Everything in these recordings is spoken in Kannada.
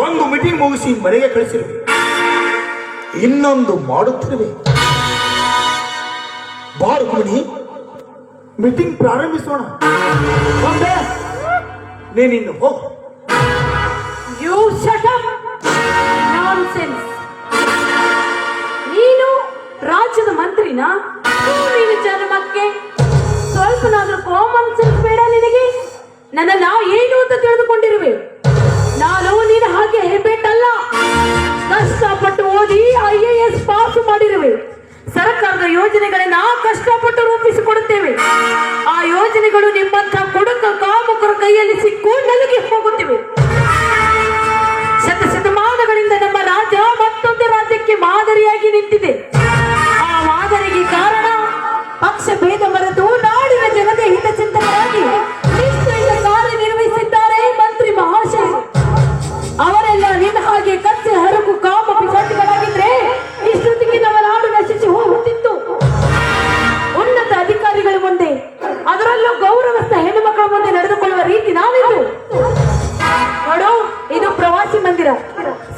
ಒಂದು ಮೀಟಿಂಗ್ ಮುಗಿಸಿ ಮನೆಗೆ ಕಳಿಸಿರು. ಇನ್ನೊಂದು ಮಾಡುತ್ತಿರುವೆ. ಬಾ ರುಕ್ಮಿಣಿ ಮೀಟಿಂಗ್ ಪ್ರಾರಂಭಿಸೋಣ. ನೀನಿನ್ನು ಹೋಗು. ನೀನು ರಾಜ್ಯದ ಮಂತ್ರಿನ ಜನ್ಮಕ್ಕೆ ಸ್ವಲ್ಪನಾದ್ರೂ ಕಾಮನ್ ಸೆನ್ಸ್ ಬೇಡ ನಿನಗೆ. ನನ್ನ ಏನು ಅಂತ ತಿಳಿದುಕೊಂಡಿರುವೆ? ರೂಪಿಸಿಕೊಡುತ್ತೇವೆ ಆ ಯೋಜನೆಗಳು ನಿಮ್ಮಂತ ಕುಡುಕ ಕಾಮುಕರ ಕೈಯಲ್ಲಿ ಸಿಕ್ಕು ನಲುಗಿ ಹೋಗುತ್ತಿವೆ.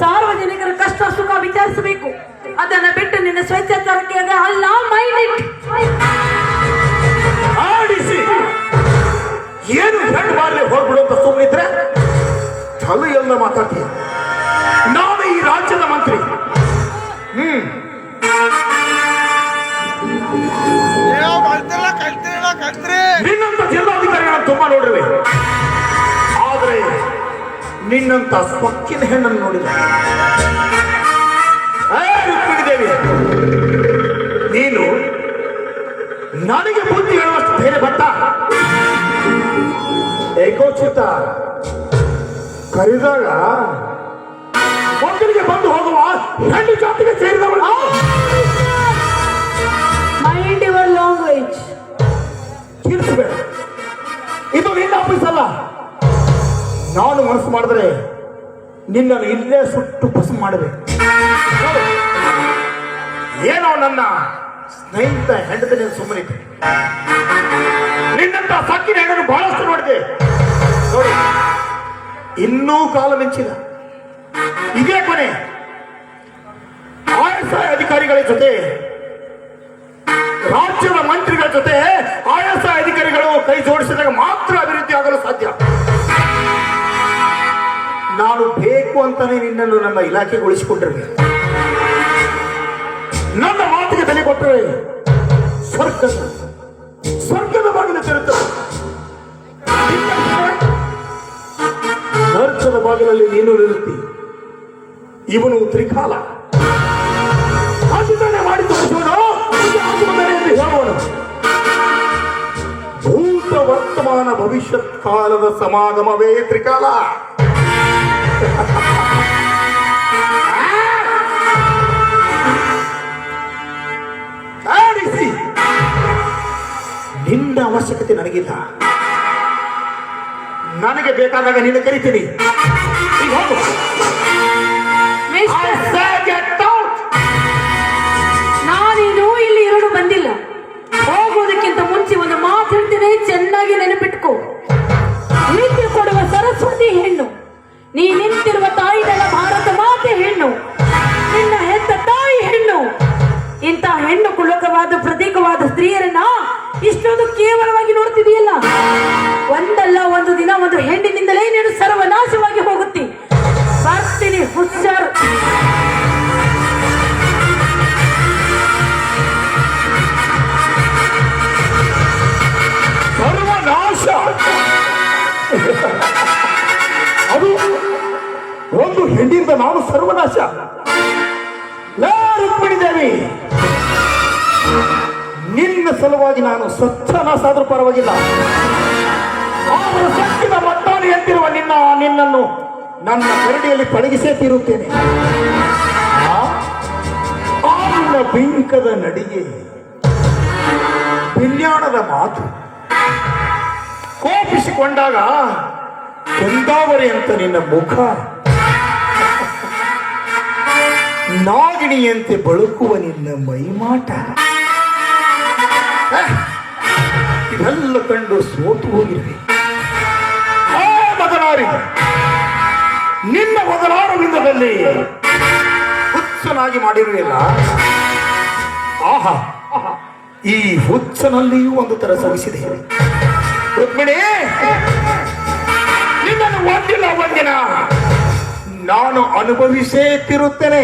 ಸಾರ್ವಜನಿಕರ ಕಷ್ಟ ಸುಖ ವಿಚಾರಿಸಬೇಕು. ಅದನ್ನ ಬಿಟ್ಟು ನಿನ್ನ ಸ್ವೇಚ್ಛಾಚಾರಕ್ಕೆ ಆಗ ಅಲ್ಲ ಮೈಂಡ್ ಇಟ್ ಆಡಿಸಿ. ಏನು ಹೆಣ್ಣು ಮಾಡಲಿ ಹೋಗ್ಬಿಡು ಅಂತ ಸುಮ್ಮನಿದ್ರೆ ಚಲು ಎಲ್ಲ ಮಾತಾಡ್ತೀಯ. ನಾನು ಈ ರಾಜ್ಯದ ಮಂತ್ರಿ. ಹ್ಮ್. ನಿನ್ನಂತ ಜಿಲ್ಲಾಧಿಕಾರಿಗಳನ್ನು ತುಂಬಾ ನೋಡಿರುವೆ ಆದ್ರೆ ನಿನ್ನಂತ ಸೊಕ್ಕಿನ ಹೆಣ್ಣನ್ನು ನೋಡಿದ. ದೇವಿ ನೀನು ನನಗೆ ಬುದ್ಧಿ ಹೇಳುವಷ್ಟು ಧೈರ್ಯ ಬತ್ತ. ಏಕೋಚಿತ ಕರೆದಾಗ ಮಕ್ಕಳಿಗೆ ಬಂದು ಹೋಗುವ ಹೆಣ್ಣು ಜಾತಿಗೆ ಸೇರಿದವಳು ಮೈಂಡ್ ಯುವರ್ ಲ್ಯಾಂಗ್ವೇಜ್ ತೀರಿಸಬೇಡ ಇದು ನಿನ್ನ ಆಫೀಸ್ ಅಲ್ಲ. ನಾನು ಮನಸ್ಸು ಮಾಡಿದ್ರೆ ನಿನ್ನನ್ನು ಇಲ್ಲೇ ಸುಟ್ಟು ಭಸ್ಮ ಮಾಡಬೇಕು. ಏನೋ ನನ್ನ ಸ್ನೇಹಿತ ಹೆಂಡತಿ ನೀನು ಸುಮ್ಮನೆ ನಿನ್ನಂತ ಸಕ್ಕಿನ ಹೆಣ್ಣನ್ನು ಬಹಳಷ್ಟು ನೋಡಿದೆ. ನೋಡಿ, ಇನ್ನೂ ಕಾಲ ಮಿಂಚಿಲ್ಲ. ಇದೇ ಕೊನೆ. ಆಯಸ ಅಧಿಕಾರಿಗಳ ಜೊತೆ, ರಾಜ್ಯದ ಮಂತ್ರಿಗಳ ಜೊತೆ ಆಯಸ ಅಧಿಕಾರಿಗಳು ಕೈ ಜೋಡಿಸಿದಾಗ ನಾನು ಬೇಕು ಅಂತಾನೆ ನಿನ್ನನ್ನು ನನ್ನ ಇಲಾಖೆಗೆ ಉಳಿಸಿಕೊಂಡಿರ್ಬೇಕು ನನ್ನ ಮಾತಿಗೆ ಬೆಲೆ ಕೊಟ್ಟರೆ ಸ್ವರ್ಗ ಸ್ವರ್ಗದ ಬಾಗಿಲು ತೆರೆಯುತ್ತದೆ. ನರ್ಕದ ಬಾಗಿಲಲ್ಲಿ ನೀನು ನಿಲ್ಲುತ್ತಿ. ಇವನು ತ್ರಿಕಾಲ. ಖಂಡಿತನೆ ಮಾಡಿ ಆಗುವುದನೆ ಭೂತ ವರ್ತಮಾನ ಭವಿಷ್ಯತ್ ಕಾಲದ ಸಮಾಗಮವೇ ತ್ರಿಕಾಲ. ನಿನ್ನ ಅವಶ್ಯಕತೆ ನನಗಿಲ್ಲ. ನನಗೆ ಬೇಕಾದಾಗ ನೀನು ಕರಿತೀನಿ! ನಾನೇನು ಇಲ್ಲಿ ಎರಡು ಬಂದಿಲ್ಲ. ಹೋಗೋದಕ್ಕಿಂತ ಮುಂಚೆ ಒಂದು ಹೆಣ್ಣಿಂದ ನಾನು ಸರ್ವನಾಶ ರುಕ್ಮಿಣಿ ದೇವಿ, ನಿನ್ನ ಸಲುವಾಗಿ ನಾನು ಸ್ವಚ್ಛನಾಶ ಆದ್ರೂ ಪರವಾಗಿಲ್ಲ ಆದರೂ ಸತ್ತಿನ ಮಟ್ಟಾನು ಎತ್ತಿರುವ ನಿನ್ನ, ನಿನ್ನನ್ನು ನನ್ನ ಕರಡಿಯಲ್ಲಿ ಪಳಗಿಸೇ ತೀರುತ್ತೇನೆ ಆ? ಬಿಂಕದ ನಡಿಗೆ, ಬಿಲ್ಯಾಣದ ಮಾತು ಕೋಪಿಸಿಕೊಂಡಾಗ ಕೆಂದಾವರಿ ಅಂತ ನಿನ್ನ ಮುಖ ನಾಗಿಣಿಯಂತೆ ಬಳುಕುವ ನಿನ್ನ ಮೈಮಾಟ. ಇದೆಲ್ಲ ಕಂಡು ಸೋತು ಹೋಗಿದೆ ಮಗನಾರಿ ನಿನ್ನ ಮೊದಲಾರವಿಂದದಲ್ಲಿ ಹುಚ್ಚನಾಗಿ ಮಾಡಿರಲಿಲ್ಲ ಆಹಾ, ಈ ಹುಚ್ಚನಲ್ಲಿಯೂ ಒಂದು ತರ ಸವಿಸಿದೆ. ರುಕ್ಮಿಣಿ, ನಿನ್ನನ್ನು ಒಂದಿಲ್ಲ ಒಂದಿನ ನಾನು ಅನುಭವಿಸೇ ತಿರುತ್ತೇನೆ.